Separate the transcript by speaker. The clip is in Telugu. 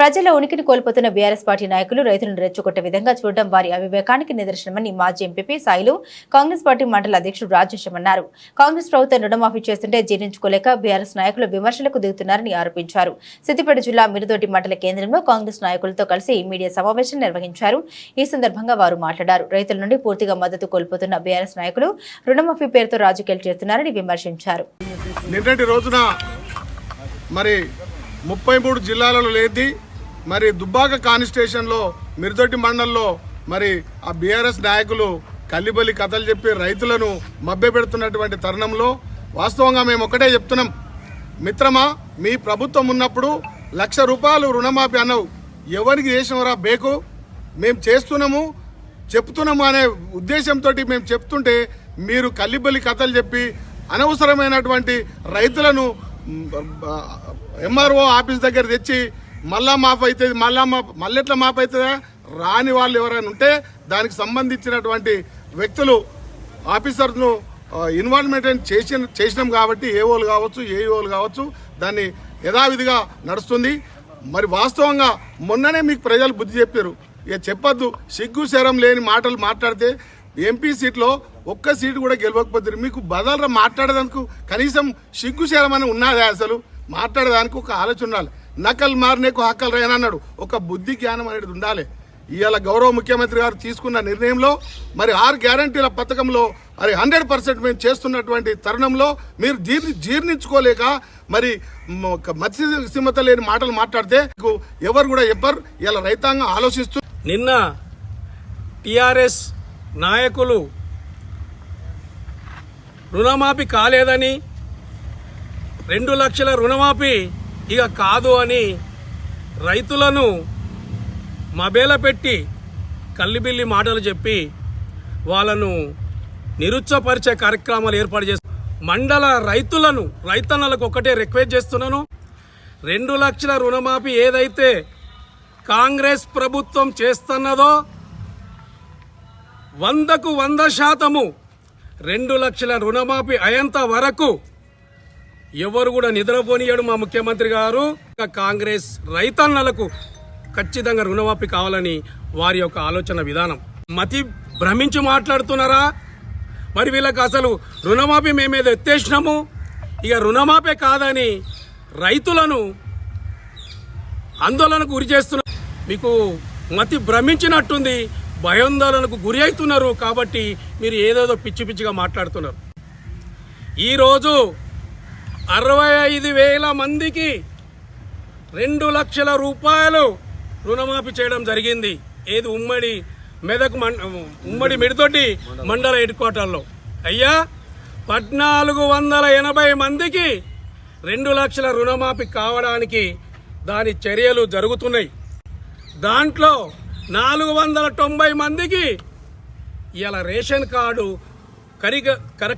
Speaker 1: ప్రజల ఉనికిని కోల్పోతున్న బీఆర్ఎస్ పార్టీ నాయకులు రైతులను రెచ్చగొట్టే విధంగా చూడడం వారి అవివేకానికి నిదర్శనమని మాజీ ఎంపీపీ సాయిలు కాంగ్రెస్ పార్టీ మండల అధ్యక్షుడు రాజేశం అన్నారు. కాంగ్రెస్ ప్రభుత్వం రుణమాఫీ చేస్తుంటే జీర్ణించుకోలేక బీఆర్ఎస్ నాయకులు విమర్శలకు దిగుతున్నారని ఆరోపించారు. సిద్దిపేట జిల్లా మిరుదోటి మండల కేంద్రంలో కాంగ్రెస్ నాయకులతో కలిసి మీడియా సమావేశం నిర్వహించారు. ఈ సందర్భంగా వారు మాట్లాడారు. రైతుల నుండి పూర్తిగా మద్దతు కోల్పోతున్న బీఆర్ఎస్ నాయకులు రుణమాఫీ పేరుతో రాజకీయాలు చేస్తున్నారని విమర్శించారు.
Speaker 2: నిన్నటి రోజున మరి ముప్పై మూడు జిల్లాలలో లేది మరి దుబ్బాక కానిస్టేషన్లో మిరుదొట్టి మండలంలో మరి ఆ బీఆర్ఎస్ నాయకులు కల్లిబలి కథలు చెప్పి రైతులను మభ్యపెడుతున్నటువంటి తరుణంలో వాస్తవంగా మేము ఒకటే చెప్తున్నాం. మిత్రమా మీ ప్రభుత్వం ఉన్నప్పుడు లక్ష రూపాయలు రుణమాఫీ అన్నావు. ఎవరికి చేసినవరా బేకు? మేము చేస్తున్నాము చెప్తున్నాము అనే ఉద్దేశంతో మేము చెప్తుంటే మీరు కల్లిబలి కథలు చెప్పి అనవసరమైనటువంటి రైతులను ఎంఆర్ఓ ఆఫీస్ దగ్గర తెచ్చి మళ్ళా మాఫ్ అవుతుంది మళ్ళా మాఫ్ మళ్ళెట్లా మాఫ్ అవుతుందా రాని వాళ్ళు ఎవరైనా ఉంటే దానికి సంబంధించినటువంటి వ్యక్తులు ఆఫీసర్ను ఇన్వాల్వ్మెంట్ చేసిన చేసినాం కాబట్టి ఏఓలు కావచ్చు ఏఈఓలు కావచ్చు దాన్ని యథావిధిగా నడుస్తుంది. మరి వాస్తవంగా మొన్ననే మీకు ప్రజలు బుద్ధి చెప్పారు. ఇక చెప్పొద్దు సిగ్గు శరం లేని మాటలు మాట్లాడితే ఎంపీ సీట్లో ఒక్క సీటు కూడా గెలవకపోతుంది మీకు బదలరా మాట్లాడేదానికి కనీసం సిగ్గు శరం అని ఉన్నదే అసలు? మాట్లాడేదానికి ఒక ఆలోచన ఉండాలి. నకల్ మారనేకు హక్కలు రేనన్నాడు ఒక బుద్ధి జ్ఞానం అనేది ఉండాలి. ఇవాళ గౌరవ ముఖ్యమంత్రి గారు తీసుకున్న నిర్ణయంలో మరి ఆరు గ్యారంటీల పథకంలో మరి హండ్రెడ్ పర్సెంట్ మేము చేస్తున్నటువంటి తరుణంలో మీరు జీర్ణి జీర్ణించుకోలేక మరి మ- మత్స్యసీమత లేని మాటలు మాట్లాడితే మీకు ఎవరు కూడా చెప్పరు ఇలా రైతాంగం ఆలోచిస్తూ
Speaker 3: నిన్న టిఆర్ఎస్ నాయకులు రుణమాఫీ కాలేదని రెండు లక్షల రుణమాఫీ ఇక కాదు అని రైతులను మబేల పెట్టి కల్లిబిల్లి మాటలు చెప్పి వాళ్ళను నిరుత్సపరిచే కార్యక్రమాలు ఏర్పాటు చేస్తారు మండల రైతులను రైతన్నలకు ఒకటే రిక్వెస్ట్ చేస్తున్నాను. రెండు లక్షల రుణమాఫీ ఏదైతే కాంగ్రెస్ ప్రభుత్వం చేస్తున్నదో వందకు వంద శాతము రెండు లక్షల రుణమాఫీ అయ్యేంత వరకు ఎవరు కూడా నిద్రపోనియాడు మా ముఖ్యమంత్రి గారు. ఇక కాంగ్రెస్ రైతన్నలకు ఖచ్చితంగా రుణమాఫీ కావాలని వారి యొక్క ఆలోచన విధానం. మతి భ్రమించి మాట్లాడుతున్నారా? మరి వీళ్ళకి అసలు రుణమాఫీ మేమేదో ఎత్తేసినాము? ఇక రుణమాఫీ కాదని రైతులను ఆందోళనకు గురి చేస్తున్నారు మీకు మతి భ్రమించినట్టుంది భయాందోళనకు గురి అవుతున్నారు కాబట్టి మీరు ఏదేదో పిచ్చి పిచ్చిగా మాట్లాడుతున్నారు. ఈరోజు అరవై ఐదు వేల మందికి రెండు లక్షల రూపాయలు రుణమాఫీ చేయడం జరిగింది. ఏది ఉమ్మడి మెదక్ ఉమ్మడి మిడితోటి మండల హెడ్ క్వార్టర్లో. అయ్యా పద్నాలుగు వందల ఎనభై మందికి రెండు లక్షల రుణమాఫీ కావడానికి దాని చర్యలు జరుగుతున్నాయి. దాంట్లో నాలుగు వందల తొంభై మందికి ఇలా రేషన్ కార్డు కరిగ కరెక్ట్